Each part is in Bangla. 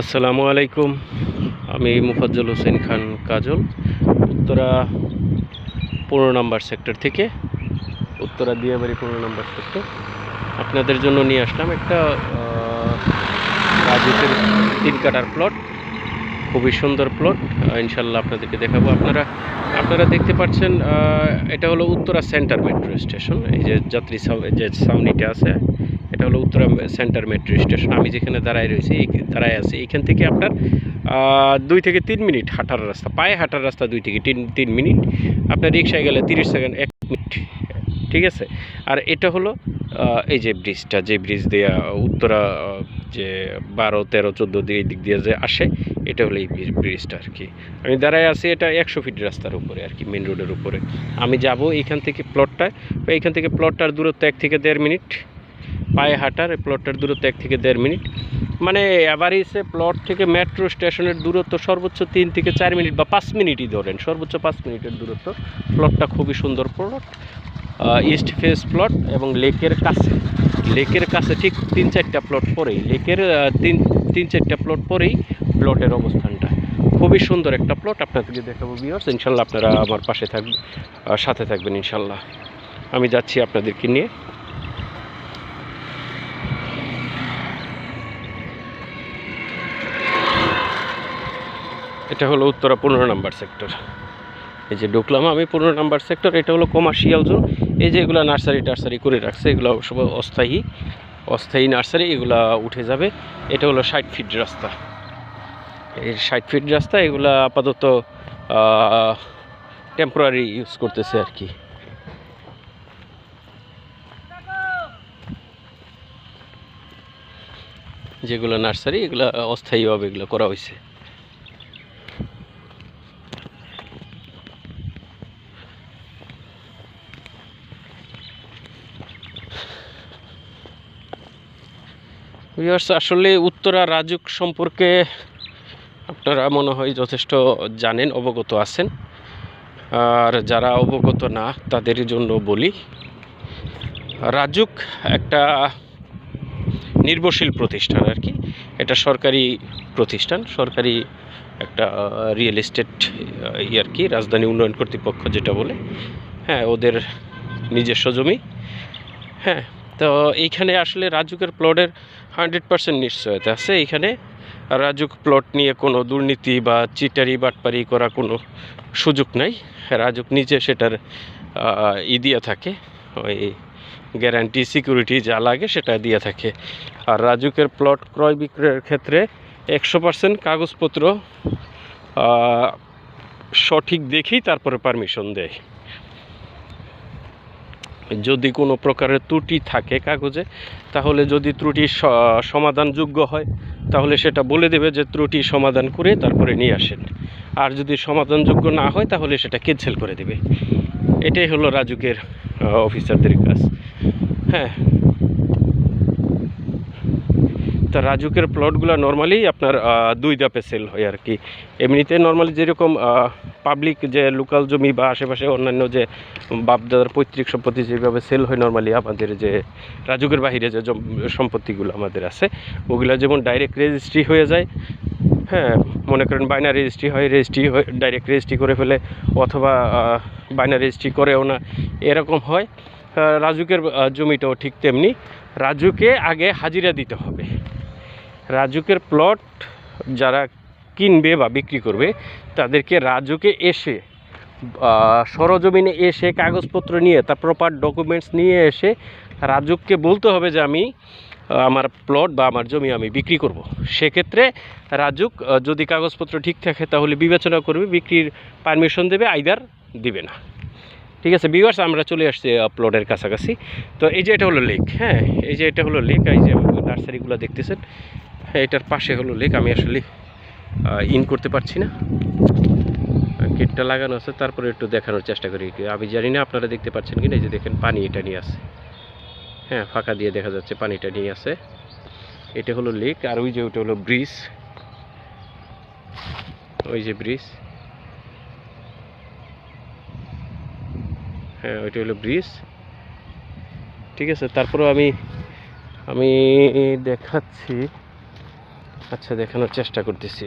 আসসালামু আলাইকুম। আমি মুফাজ্জল হোসেন খান কাজল উত্তরা পনেরো নম্বর সেক্টর থেকে উত্তরা দিয়াবাড়ি পনেরো নম্বর সেক্টর। আপনাদের জন্য নিয়ে আসলাম একটা আহ, রাজুকের তিন কাটার প্লট খুবই সুন্দর প্লট ইনশাল্লাহ আপনাদেরকে দেখাবো। আপনারা আপনারা দেখতে পাচ্ছেন এটা হলো উত্তরা সেন্টার মেট্রো স্টেশন এই যে যাত্রী যে ছাউনিটা আছে। এটা হলো উত্তরা সেন্টার মেট্রো স্টেশন আমি যেখানে দাঁড়ায় রয়েছি দাঁড়ায় আছি, এখান থেকে আপনার দুই থেকে তিন মিনিট হাঁটার রাস্তা, পায়ে হাঁটার রাস্তা দুই থেকে তিন তিন মিনিট। আপনার রিক্সায় গেলে তিরিশ সেকেন্ড, এক মিনিট, ঠিক আছে? আর এটা হলো এই যে ব্রিজটা, যে ব্রিজ দিয়ে উত্তরা যে বারো, তেরো, চোদ্দ দিকে দিক দিয়ে যে আসে, এটা হলো এই ব্রিজটা আর কি। আমি দাঁড়ায় আছি, এটা একশো ফিট রাস্তার উপরে আর কি মেন রোডের উপরে। আমি যাব এইখান থেকে প্লটটায় এইখান থেকে প্লটটার দূরত্ব এক থেকে দেড় মিনিট। পায়ে হাঁটার প্লটটার দূরত্ব এক থেকে দেড় মিনিট। মানে অ্যাভারেজে প্লট থেকে মেট্রো স্টেশনের দূরত্ব সর্বোচ্চ তিন থেকে চার মিনিট বা পাঁচ মিনিটই ধরেন। সর্বোচ্চ পাঁচ মিনিটের দূরত্ব। প্লটটা খুবই সুন্দর প্লট ইস্ট ফেস প্লট এবং লেকের কাছে। লেকের কাছে ঠিক তিন চারটা প্লট পরেই লেকের তিন তিন চারটা প্লট পরেই প্লটের অবস্থানটা। খুবই সুন্দর একটা প্লট আপনাদেরকে দেখাবো বিয়ার্স ইনশাল্লাহ আপনারা আমার পাশে থাকবেন সাথে থাকবেন ইনশাল্লাহ। আমি যাচ্ছি আপনাদেরকে নিয়ে। এটা হলো উত্তরা পনেরো নাম্বার সেক্টর এই যে ঢুকলাম আমি, পনেরো নাম্বার সেক্টর এটা হলো কমার্শিয়াল জোন এই যে এগুলো নার্সারি টার্সারি করে রাখছে, এগুলো সব অস্থায়ী অস্থায়ী নার্সারি, এগুলা উঠে যাবে। এটা হলো ষাট ফিট রাস্তা। এই ষাট ফিট রাস্তা, এগুলা আপাতত টেম্পোরারি ইউজ করতেছে আর কি। যেগুলো নার্সারি, এগুলো অস্থায়ীভাবে এগুলো করা হয়েছে ভিউয়ার্স আসলে উত্তরা রাজুক সম্পর্কে আপনারা মনে হয় যথেষ্ট জানেন, অবগত আছেন। আর যারা অবগত না, তাদের জন্য বলি, রাজুক একটা নির্ভরশীল প্রতিষ্ঠান আর কি। এটা সরকারি প্রতিষ্ঠান, সরকারি একটা রিয়েল এস্টেট ই আর কি, রাজধানী উন্নয়ন কর্তৃপক্ষ যেটা বলে। হ্যাঁ ওদের নিজস্ব জমি। হ্যাঁ তো এইখানে আসলে রাজুকের প্লটের হান্ড্রেড পার্সেন্ট নিশ্চয়তা আছে এইখানে রাজুক প্লট নিয়ে কোনো দুর্নীতি বা চিটারি বাটপারি করা কোনো সুযোগ নাই। রাজুক নিজে সেটার ই দিয়ে থাকে, ওই গ্যারান্টি সিকিউরিটি যা লাগে সেটা দিয়ে থাকে। আর রাজুকের প্লট ক্রয় বিক্রয়ের ক্ষেত্রে একশো পার্সেন্ট কাগজপত্র সঠিক দেখেই তারপরে পারমিশন দেয়। যদি কোনো প্রকারের ত্রুটি থাকে কাগজে, তাহলে যদি ত্রুটি সমাধানযোগ্য হয়, তাহলে সেটা বলে দেবে যে ত্রুটি সমাধান করে তারপরে নিয়ে আসেন। আর যদি সমাধানযোগ্য না হয়, তাহলে সেটা ক্যান্সেল করে দেবে। এটাই হলো রাজুকের অফিসারদের কাজ। হ্যাঁ। তা রাজুকের প্লটগুলো নর্মালি আপনার দুই ধাপে সেল হয় আর কি। এমনিতে নর্মালি যেরকম পাবলিক যে লোকাল জমি বা আশেপাশে অন্যান্য যে বাপদাদার পৈতৃক সম্পত্তি যেভাবে সেল হয় নর্মালি আমাদের যে রাজুকের বাহিরে যে সম্পত্তিগুলো আমাদের আছে, ওগুলো যেমন ডাইরেক্ট রেজিস্ট্রি হয়ে যায় হ্যাঁ মনে করেন বাইনা রেজিস্ট্রি হয় রেজিস্ট্রি হয়ে ডাইরেক্ট রেজিস্ট্রি করে ফেলে অথবা বাইনা রেজিস্ট্রি করেও না, এরকম হয়। রাজুকের জমিটাও ঠিক তেমনি। রাজুকে আগে হাজিরা দিতে হবে। রাজুকের প্লট যারা কিনবে বা বিক্রি করবে, তাদেরকে রাজুকে এসে সরজমিনে এসে কাগজপত্র নিয়ে তার প্রপার ডকুমেন্টস নিয়ে এসে রাজুককে বলতে হবে যে আমি আমার প্লট বা আমার জমি আমি বিক্রি করব। সেক্ষেত্রে রাজুক যদি কাগজপত্র ঠিক থাকে তাহলে বিবেচনা করবে, বিক্রির পারমিশন দেবে আইদার দিবে না ঠিক আছে বিভার্স আমরা চলে আসছি প্লটের কাছাকাছি তো এই যে এটা হলো লেক হ্যাঁ এই যে এটা হলো লেক এই যে নার্সারিগুলো দেখতেছেন হ্যাঁ এটার পাশে হলো লেক আমি আসলে ইন করতে পারছি না। গেটটা লাগানো আছে, তারপরে একটু দেখানোর চেষ্টা করি। আমি জানি না আপনারা দেখতে পাচ্ছেন কিনা, এই যে দেখেন, পানি এটা নিয়ে আছে। হ্যাঁ ফাঁকা দিয়ে দেখা যাচ্ছে, পানিটা নিয়ে আছে। এটা হলো লেক আর ওই যে ওটা হলো ব্রিজ ওই যে ব্রিজ হ্যাঁ ওইটা হলো ব্রিজ ঠিক আছে, তারপরেও আমি আমি দেখাচ্ছি। আচ্ছা দেখানোর চেষ্টা করতেছি।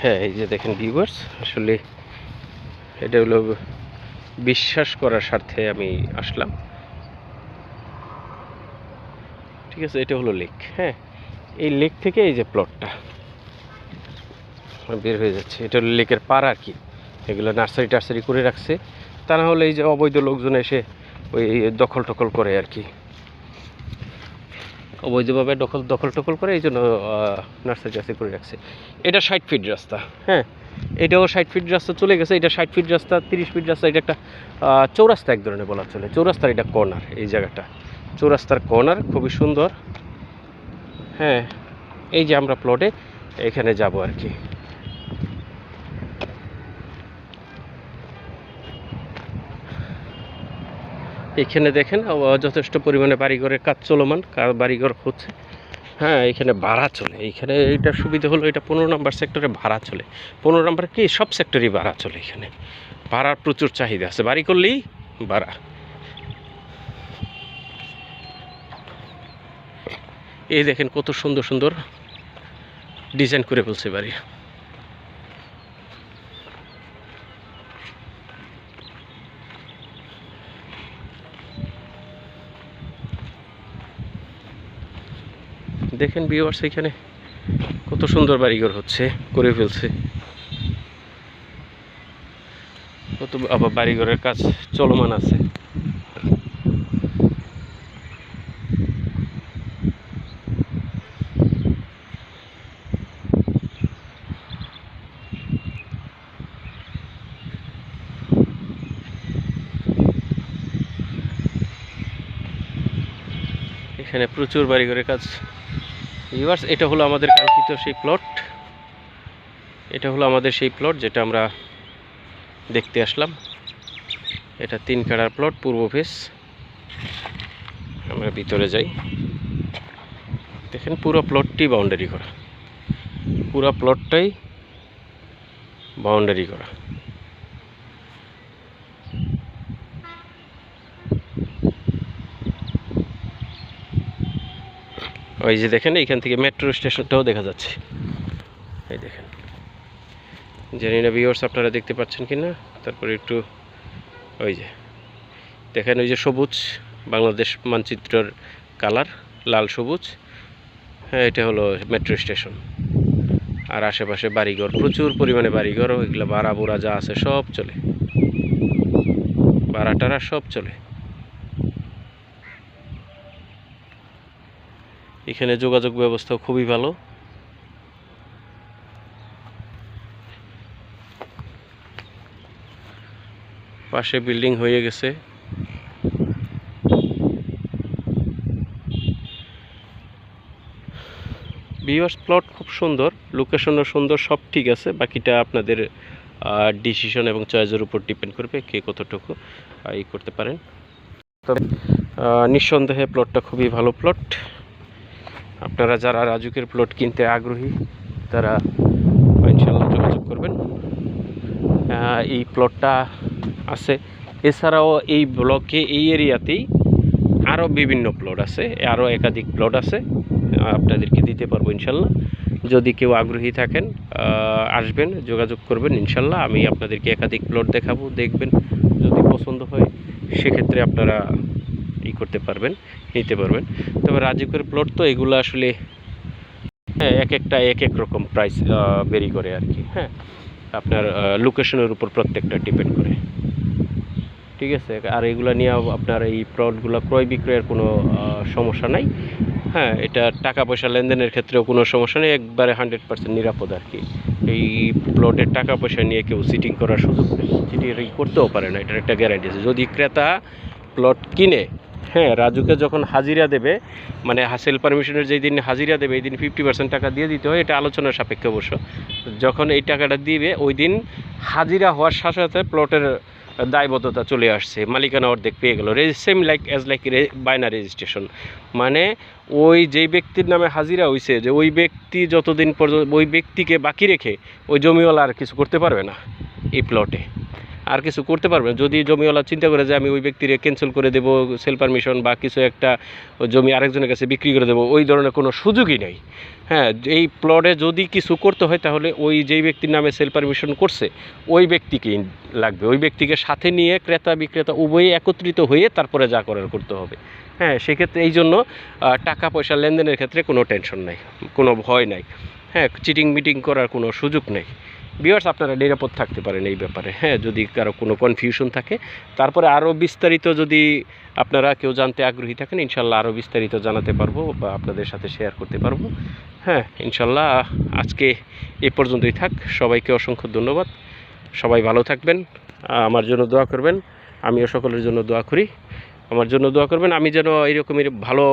হ্যাঁ এই যে দেখেন ভিউয়ার্স আসলে এটা হলো বিশ্বাস করার স্বার্থে আমি আসলাম। ঠিক আছে, এটা হলো লেক হ্যাঁ। এই লেক থেকে এই যে প্লটটা বের হয়ে যাচ্ছে, এটা হলো লেকের পার আর কি। এগুলো নার্সারি টার্সারি করে রাখছে। তা না হলে এই যে অবৈধ লোকজন এসে ওই দখল টখল করে আর কি। অবৈধভাবে দখল দখল টখল করে এই জন্য নার্সারি টার্সারি করে রাখছে। এটা ষাট ফিট রাস্তা হ্যাঁ? এটাও ষাট ফিট রাস্তা চলে গেছে। এটা ষাট ফিট রাস্তা, তিরিশ ফিট রাস্তা, এটা একটা চৌরাস্তা এক ধরনের বলা চলে। চৌরাস্তার এটা কর্নার, এই জায়গাটা। চৌরাস্তার কর্নার, খুবই সুন্দর। হ্যাঁ এই যে আমরা প্লটে এখানে যাব আর কি। এখানে দেখেন যথেষ্ট পরিমাণে বাড়িঘরের কাজ চলমান বাড়িঘর হচ্ছে হ্যাঁ এখানে ভাড়া চলে। এইখানে এইটা সুবিধা হলো, এটা পনেরো নম্বর সেক্টরে ভাড়া চলে। পনেরো নম্বর কি, সব সেক্টরই ভাড়া চলে এখানে। ভাড়ার প্রচুর চাহিদা আছে। বাড়ি করলেই ভাড়া। এই দেখেন কত সুন্দর সুন্দর ডিজাইন করে ফেলছে বাড়ি। দেখেন ভিউয়ার্স এখানে কত সুন্দর বাড়িঘর হচ্ছে, করে ফেলছে। কত আবার বাড়িঘরের কাজ চলমান আছে। এখানে প্রচুর বাড়িঘরের কাজ ভিউয়ার্স এটা হলো আমাদের কাঙ্ক্ষিত সেই প্লট এটা হলো আমাদের সেই প্লট যেটা আমরা দেখতে আসলাম। এটা তিন কাড়ার প্লট পূর্ব ফেস আমরা ভিতরে যাই। দেখেন, পুরো প্লটটি বাউন্ডারি করা। পুরো প্লটটাই বাউন্ডারি করা। ওই যে দেখেন, এইখান থেকে মেট্রো স্টেশনটাও দেখা যাচ্ছে। এই দেখেন। জানি না ভিউয়ার্স আপনারা দেখতে পাচ্ছেন কি না তারপরে একটু ওই যে দেখেন, ওই যে সবুজ বাংলাদেশ মানচিত্রের কালার, লাল সবুজ। হ্যাঁ এটা হলো মেট্রো স্টেশন আর আশেপাশে বাড়িঘর, প্রচুর পরিমাণে বাড়িঘর এগুলো ভাড়া বোড়া যা আছে সব চলে। ভাড়া টাড়া সব চলে। এখানে যোগাযোগ ব্যবস্থা খুবই ভালো। পাশে বিল্ডিং হয়ে গেছে। বিয়ার্স প্লট খুব সুন্দর, লোকেশনও সুন্দর, সব ঠিক আছে। বাকিটা আপনাদের ডিসিশন এবং চয়েসের উপর ডিপেন্ড করবে কে কতটুকু ই করতে পারেন। তবে নিঃসন্দেহে প্লটটা খুবই ভালো প্লট। আপনারা যারা রাজুকের প্লট কিনতে আগ্রহী, তারা ইনশাল্লাহ যোগাযোগ করবেন। এই প্লটটা আছে। এছাড়াও এই ব্লকে এই এরিয়াতেই আরও বিভিন্ন প্লট আছে আরও একাধিক প্লট আছে। আপনাদেরকে দিতে পারব ইনশাল্লাহ যদি কেউ আগ্রহী থাকেন আসবেন, যোগাযোগ করবেন ইনশাল্লাহ আমি আপনাদেরকে একাধিক প্লট দেখাবো, দেখবেন। যদি পছন্দ হয়, সেক্ষেত্রে আপনারা করতে পারবেন, নিতে পারবেন। তবে রাজুকের প্লট তো এগুলো আসলে হ্যাঁ এক একটা, এক এক রকম প্রাইস বেরি করে আর কি হ্যাঁ। আপনার লোকেশনের উপর প্রত্যেকটা ডিপেন্ড করে। ঠিক আছে? আর এগুলো নিয়ে আপনার এই প্লটগুলো ক্রয় বিক্রয়ের কোনো সমস্যা নাই। হ্যাঁ এটা টাকা পয়সা লেনদেনের ক্ষেত্রেও কোনো সমস্যা নেই, একবারে হান্ড্রেড পার্সেন্ট নিরাপদ আর কি। এই প্লটের টাকা পয়সা নিয়ে কেউ সিটিং করার সুযোগ নেই। সিটিং করতেও পারে না, এটার একটা গ্যারান্টি আছে। যদি ক্রেতা প্লট কিনে হ্যাঁ রাজুকে যখন হাজিরা দেবে মানে হাসেল পারমিশনের যেই দিন হাজিরা দেবে, এই দিন ফিফটি পার্সেন্ট টাকা দিয়ে দিতে হয়, এটা আলোচনার সাপেক্ষে অবশ্য। যখন এই টাকাটা দিবে, ওই দিন হাজিরা হওয়ার সাথে সাথে প্লটের দায়বদ্ধতা চলে আসছে, মালিকানা অর্ধেক পেয়ে গেল। সেম লাইক অ্যাজ লাইক বায়না রেজিস্ট্রেশন মানে ওই যেই ব্যক্তির নামে হাজিরা হইছে, যে ওই ব্যক্তি যতদিন পর্যন্ত ওই ব্যক্তিকে বাকি রেখে ওই জমিওয়ালা আর কিছু করতে পারবে না এই প্লটে আর কিছু করতে পারবে যদি জমিওয়ালা চিন্তা করে যে আমি ওই ব্যক্তিরে ক্যান্সেল করে দেবো সেল পারমিশন বা কিছু একটা জমি আরেকজনের কাছে বিক্রি করে দেবো, ওই ধরনের কোনো সুযোগই নেই। হ্যাঁ এই প্লটে যদি কিছু করতে হয় তাহলে ওই যেই ব্যক্তির নামে সেল পারমিশন করছে, ওই ব্যক্তিকেই লাগবে। ওই ব্যক্তিকে সাথে নিয়ে ক্রেতা বিক্রেতা উভয়ই একত্রিত হয়ে তারপরে যা করার করতে হবে। হ্যাঁ সেক্ষেত্রে এই জন্য টাকা পয়সা লেনদেনের ক্ষেত্রে কোনো টেনশন নাই, কোনো ভয় নাই। হ্যাঁ চিটিং মিটিং করার কোনো সুযোগ নেই। বিয়ার্স আপনারা নিরাপদ থাকতে পারেন এই ব্যাপারে। হ্যাঁ যদি কারও কোনো কনফিউশন থাকে, তারপরে আরও বিস্তারিত যদি আপনারা কেউ জানতে আগ্রহী থাকেন, ইনশাল্লাহ আরও বিস্তারিত জানাতে পারব বা আপনাদের সাথে শেয়ার করতে পারব। হ্যাঁ ইনশাল্লাহ আজকে এ পর্যন্তই থাক। সবাইকে অসংখ্য ধন্যবাদ। সবাই ভালো থাকবেন। আমার জন্য দোয়া করবেন। আমিও সকলের জন্য দোয়া করি। আমার জন্য দোয়া করবেন। আমি যেন এইরকমের ভালো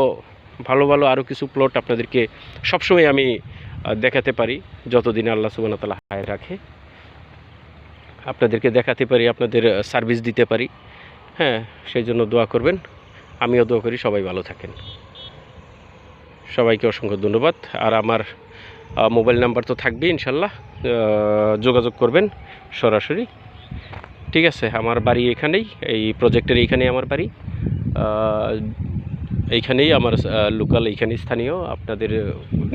ভালো ভালো আরও কিছু প্লট আপনাদেরকে সবসময় আমি দেখাতে পারি, যতদিন আল্লাহ সুবান তালা হায় রাখে। আপনাদেরকে দেখাতে পারি, আপনাদের সার্ভিস দিতে পারি। হ্যাঁ সেই জন্য দোয়া করবেন। আমিও দোয়া করি, সবাই ভালো থাকেন। সবাইকে অসংখ্য ধন্যবাদ। আর আমার মোবাইল নাম্বার তো থাকবে ইনশাল্লাহ যোগাযোগ করবেন সরাসরি। ঠিক আছে, আমার বাড়ি এখানেই, এই প্রজেক্টের এইখানেই আমার বাড়ি। এইখানেই আমার লোকাল এইখানে স্থানীয়। আপনাদের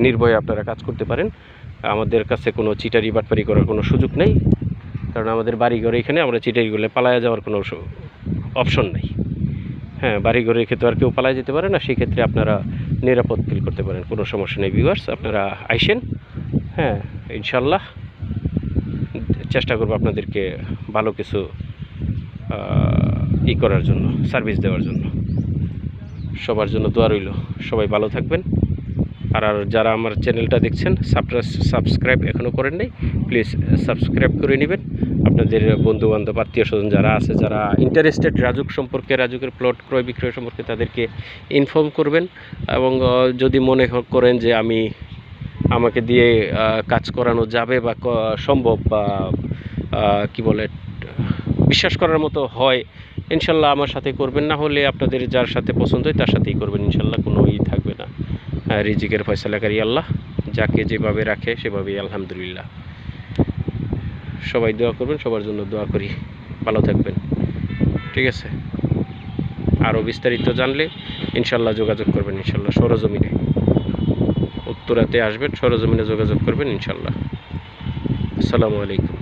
নির্ভয়ে আপনারা কাজ করতে পারেন। আমাদের কাছে কোনো চিটারি বাটপারি করার কোনো সুযোগ নেই। কারণ আমাদের বাড়িঘর এখানে, আমরা চিটারি করলে পালায়া যাওয়ার কোনো অপশন নেই। হ্যাঁ বাড়িঘরে ক্ষেত্রে আর কেউ পালায় যেতে পারে না। সেক্ষেত্রে আপনারা নিরাপদ ফিল করতে পারেন। কোনো সমস্যা নেই ভিউয়ার্স আপনারা আইসেন। হ্যাঁ ইনশাল্লাহ চেষ্টা করব আপনাদেরকে ভালো কিছু ই করার জন্য সার্ভিস দেওয়ার জন্য। সবার জন্য দোয়া রইল। সবাই ভালো থাকবেন। আর আর যারা আমার চ্যানেলটা দেখছেন, সাবস্ক্রাইব এখনও করেন নাই, প্লিজ সাবস্ক্রাইব করে নেবেন। আপনাদের বন্ধু বান্ধব আত্মীয় স্বজন যারা আছে, যারা ইন্টারেস্টেড রাজুক সম্পর্কে, রাজুকের প্লট ক্রয় বিক্রয় সম্পর্কে, তাদেরকে ইনফর্ম করবেন। এবং যদি মনে করেন যে আমি আমাকে দিয়ে কাজ করানো যাবে বা সম্ভব বা কি বলে, বিশ্বাস করার মতো হয় ইনশাল্লাহ আমার সাথে করবেন না হলে আপনাদের যার সাথে পছন্দ হয় তার সাথেই করবেন ইনশাল্লাহ কোনো ই থাকবে না। আহ, রিজিকের ফয়সালাকারী আল্লাহ যাকে যেভাবে রাখে সেভাবেই আলহামদুলিল্লাহ। সবাই দোয়া করবেন সবার জন্য দোয়া করি ভালো থাকবেন। ঠিক আছে? আরও বিস্তারিত জানলে ইনশাল্লাহ যোগাযোগ করবেন ইনশাল্লাহ সরজমিনে। উত্তরাতে আসবেন সরজমিনে যোগাযোগ করবেন ইনশাল্লাহ। আসসালামু আলাইকুম।